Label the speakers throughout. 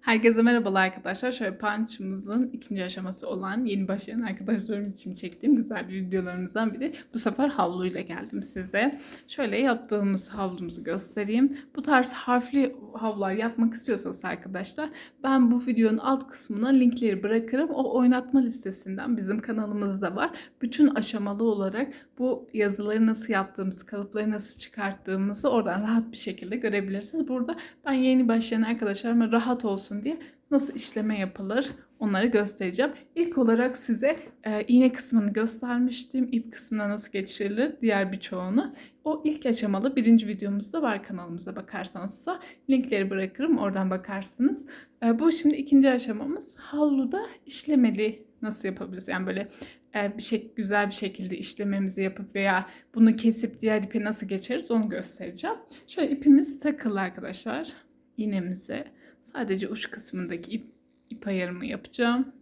Speaker 1: Herkese merhabalar arkadaşlar. Şöyle punch'ımızın ikinci aşaması olan yeni başlayan arkadaşlarım için çektiğim güzel bir videolarımızdan biri. Bu sefer havluyla geldim size. Şöyle yaptığımız havlumuzu göstereyim. Bu tarz harfli havlular yapmak istiyorsanız arkadaşlar ben bu videonun alt kısmına linkleri bırakırım. O oynatma listesinden bizim kanalımızda var. Bütün aşamalı olarak bu yazıları nasıl yaptığımız, kalıpları nasıl çıkarttığımızı oradan rahat bir şekilde görebilirsiniz. Burada ben yeni başlayan arkadaşlarıma rahat olsun diye nasıl işleme yapılır onları göstereceğim. İlk olarak size e, iğne kısmını göstermiştim. İp kısmına nasıl geçirilir diğer birçoğunu. O ilk aşamalı birinci videomuzda var kanalımıza bakarsanızsa linkleri bırakırım oradan bakarsınız. E, bu şimdi ikinci aşamamız havluda işlemeli nasıl yapabiliriz? Yani böyle e, bir şey güzel bir şekilde işlememizi yapıp veya bunu kesip diğer ipe nasıl geçeriz onu göstereceğim. Şöyle ipimiz takılı arkadaşlar iğnemize. Sadece uç kısmındaki ip, ip ayarımı yapacağım.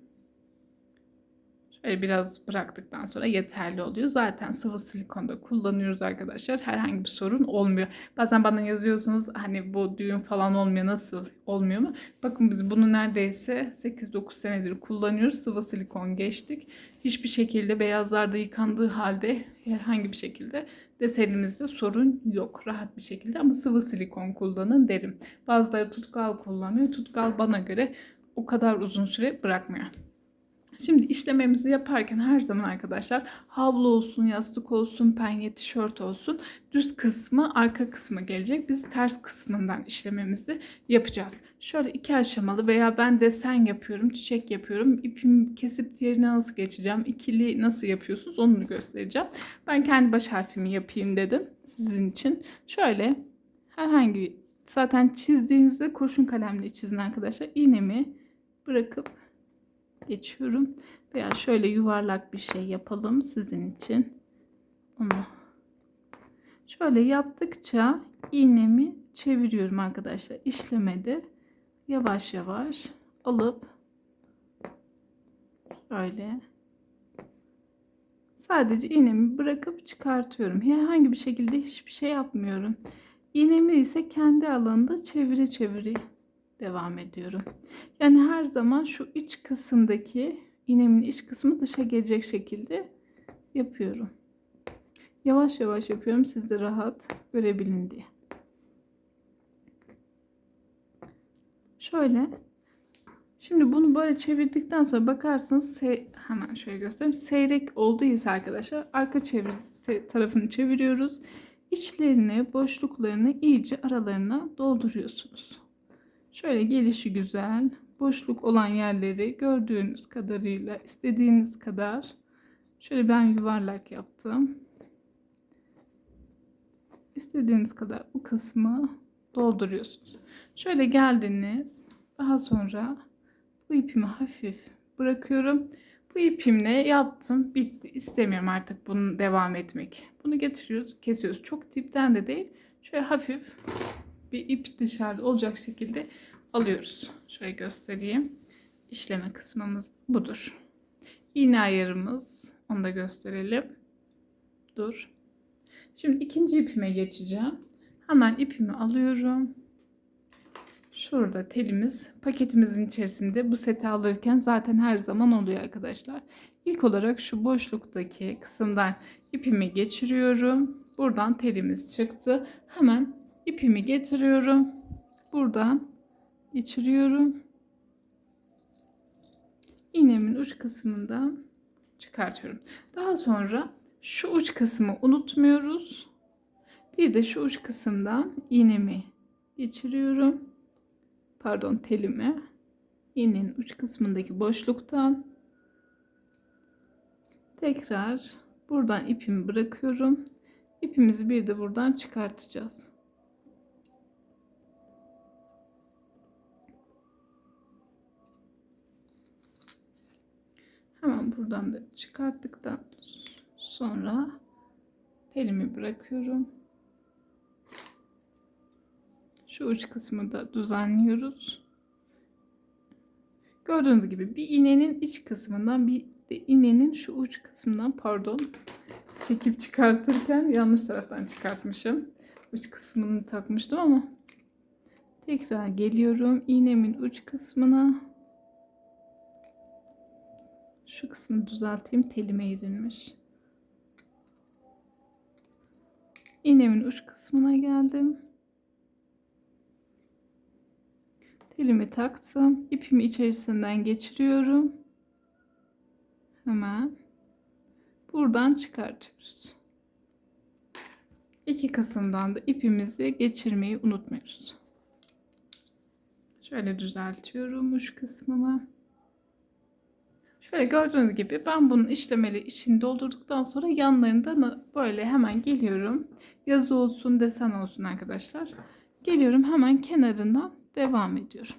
Speaker 1: Şöyle biraz bıraktıktan sonra yeterli oluyor. Zaten sıvı silikonda kullanıyoruz arkadaşlar. Herhangi bir sorun olmuyor. Bazen bana yazıyorsunuz hani bu düğün falan olmuyor nasıl olmuyor mu? Bakın biz bunu neredeyse 8-9 senedir kullanıyoruz. Sıvı silikon geçtik. Hiçbir şekilde beyazlarda yıkandığı halde herhangi bir şekilde desenimizde sorun yok. Rahat bir şekilde ama sıvı silikon kullanın derim. Bazıları tutkal kullanıyor. Tutkal bana göre o kadar uzun süre bırakmıyor. Şimdi işlememizi yaparken her zaman arkadaşlar havlu olsun, yastık olsun, penye, tişört olsun düz kısmı arka kısmı gelecek. Biz ters kısmından işlememizi yapacağız. Şöyle iki aşamalı veya ben desen yapıyorum, çiçek yapıyorum. İpimi kesip diğerine nasıl geçeceğim, ikili nasıl yapıyorsunuz onu göstereceğim. Ben kendi baş harfimi yapayım dedim sizin için. Şöyle herhangi zaten çizdiğinizde kurşun kalemle çizin arkadaşlar. İğnemi bırakıp geçiyorum. Veya şöyle yuvarlak bir şey yapalım sizin için. Onu şöyle yaptıkça iğnemi çeviriyorum arkadaşlar. İşlemede yavaş yavaş alıp şöyle sadece iğnemi bırakıp çıkartıyorum. Herhangi bir şekilde hiçbir şey yapmıyorum. İğnemi ise kendi alanında çevire çevire devam ediyorum. Yani her zaman şu iç kısımdaki iğnemin iç kısmı dışa gelecek şekilde yapıyorum. Yavaş yavaş yapıyorum siz de rahat görebilin diye. Şöyle. Şimdi bunu böyle çevirdikten sonra bakarsanız hemen şöyle göstereyim. Seyrek olduysa arkadaşlar arka çevir tarafını çeviriyoruz. İçlerini, boşluklarını iyice aralarına dolduruyorsunuz. Şöyle gelişi güzel. Boşluk olan yerleri gördüğünüz kadarıyla istediğiniz kadar şöyle ben yuvarlak yaptım. İstediğiniz kadar bu kısmı dolduruyorsunuz. Şöyle geldiniz. Daha sonra bu ipimi hafif bırakıyorum. Bu ipimle yaptım. Bitti. İstemiyorum artık bunu devam etmek. Bunu getiriyoruz, kesiyoruz. Çok dipten de değil. Şöyle hafif bir ip dışarıda olacak şekilde alıyoruz. Şöyle göstereyim. İşleme kısmımız budur. İğne ayarımız onu da gösterelim. Dur. Şimdi ikinci ipime geçeceğim. Hemen ipimi alıyorum. Şurada telimiz paketimizin içerisinde bu seti alırken zaten her zaman oluyor arkadaşlar. İlk olarak şu boşluktaki kısımdan ipimi geçiriyorum. Buradan telimiz çıktı. Hemen ipimi getiriyorum. Buradan geçiriyorum. İğnemin uç kısmından çıkartıyorum. Daha sonra şu uç kısmı unutmuyoruz. Bir de şu uç kısımdan iğnemi geçiriyorum. Pardon telimi. İğnenin uç kısmındaki boşluktan tekrar buradan ipimi bırakıyorum. İpimizi bir de buradan çıkartacağız. Buradan da çıkarttıktan sonra telimi bırakıyorum. Şu uç kısmı da düzenliyoruz. Gördüğünüz gibi bir iğnenin iç kısmından bir de iğnenin şu uç kısmından pardon çekip çıkartırken yanlış taraftan çıkartmışım. Uç kısmını takmıştım ama Tekrar geliyorum iğnemin uç kısmına. Şu kısmı düzelteyim. Telime eğrilmiş. İğnemin uç kısmına geldim. Telimi taktım. İpimi içerisinden geçiriyorum. Hemen buradan çıkartıyoruz. İki kısımdan da ipimizi geçirmeyi unutmuyoruz. Şöyle düzeltiyorum uç kısmımı. Şöyle gördüğünüz gibi ben bunun işlemeli içini doldurduktan sonra yanlarında böyle hemen geliyorum. Yazı olsun desen olsun arkadaşlar. Geliyorum hemen kenarından devam ediyorum.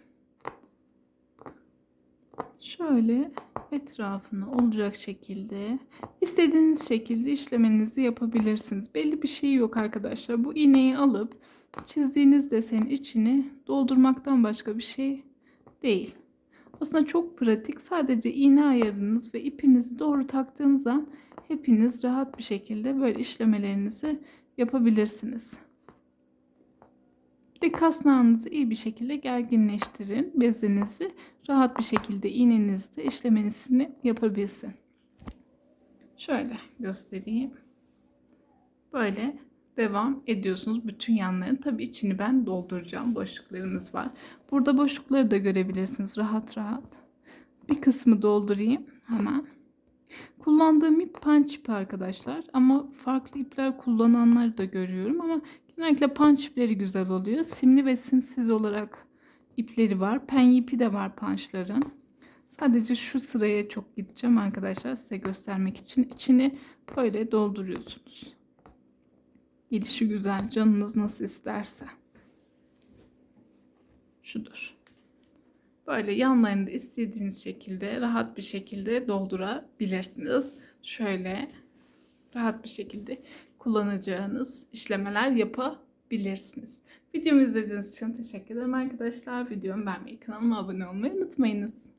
Speaker 1: Şöyle etrafını olacak şekilde istediğiniz şekilde işlemenizi yapabilirsiniz. Belli bir şey yok arkadaşlar. Bu iğneyi alıp çizdiğiniz desenin içini doldurmaktan başka bir şey değil. Aslında çok pratik. Sadece iğne ayarınız ve ipinizi doğru taktığınız an hepiniz rahat bir şekilde böyle işlemelerinizi yapabilirsiniz. Bir de kasnağınızı iyi bir şekilde gerginleştirin. Bezinizi rahat bir şekilde iğnenizde işlemesini yapabilsin. Şöyle göstereyim. Böyle devam ediyorsunuz bütün yanlarını. Tabii içini ben dolduracağım. Boşluklarımız var. Burada boşlukları da görebilirsiniz rahat rahat. Bir kısmı doldurayım hemen. Kullandığım ip punch ipi arkadaşlar. Ama farklı ipler kullananları da görüyorum. Ama genellikle punch ipleri güzel oluyor. Simli ve simsiz olarak ipleri var. Pen ipi de var punchların. Sadece şu sıraya çok gideceğim arkadaşlar size göstermek için. İçini böyle dolduruyorsunuz. Gelişi güzel canınız nasıl isterse. Şudur. Böyle yanlarını da istediğiniz şekilde rahat bir şekilde doldurabilirsiniz. Şöyle rahat bir şekilde kullanacağınız işlemeler yapabilirsiniz. Videomu izlediğiniz için teşekkür ederim arkadaşlar. Videomu beğenmeyi, kanalıma abone olmayı unutmayınız.